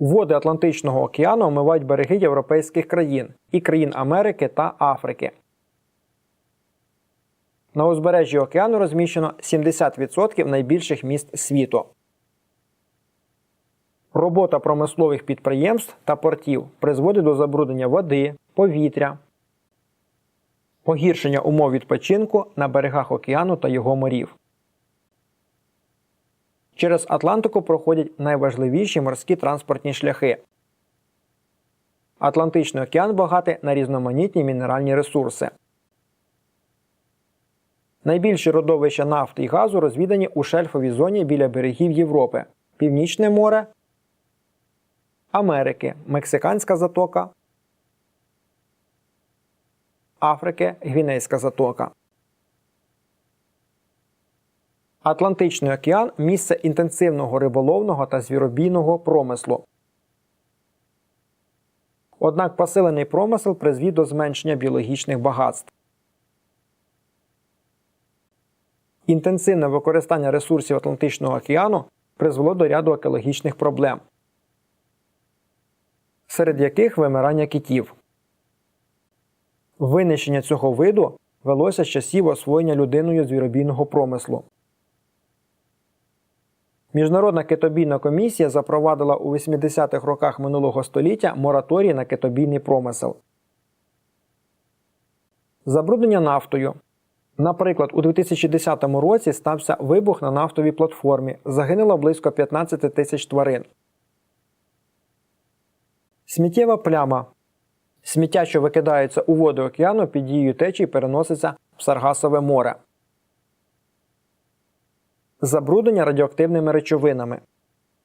Води Атлантичного океану омивають береги європейських країн і країн Америки та Африки. На узбережжі океану розміщено 70% найбільших міст світу. Робота промислових підприємств та портів призводить до забруднення води, повітря, погіршення умов відпочинку на берегах океану та його морів. Через Атлантику проходять найважливіші морські транспортні шляхи. Атлантичний океан багатий на різноманітні мінеральні ресурси. Найбільші родовища нафти і газу розвідані у шельфовій зоні біля берегів Європи, Північне море, Америки, Мексиканська затока, Африки, Гвінейська затока. Атлантичний океан місце інтенсивного риболовного та звіробійного промислу. Однак посилений промисел призвів до зменшення біологічних багатств. Інтенсивне використання ресурсів Атлантичного океану призвело до ряду екологічних проблем, серед яких вимирання китів. Винищення цього виду велося з часів освоєння людиною звіробійного промислу. Міжнародна китобійна комісія запровадила у 80-х роках минулого століття мораторій на китобійний промисел. Забруднення нафтою. Наприклад, у 2010 році стався вибух на нафтовій платформі. Загинуло близько 15 тисяч тварин. Сміттєва пляма. Сміття, що викидається у води океану під дією течії, переноситься в Саргасове море. Забруднення радіоактивними речовинами.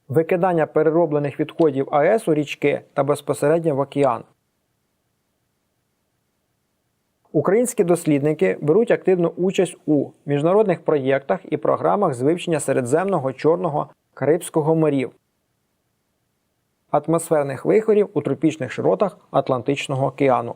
Викидання перероблених відходів АЕС у річки та безпосередньо в океан. Українські дослідники беруть активну участь у міжнародних проєктах і програмах з вивчення Середземного, Чорного, Карибського морів, атмосферних вихорів у тропічних широтах Атлантичного океану.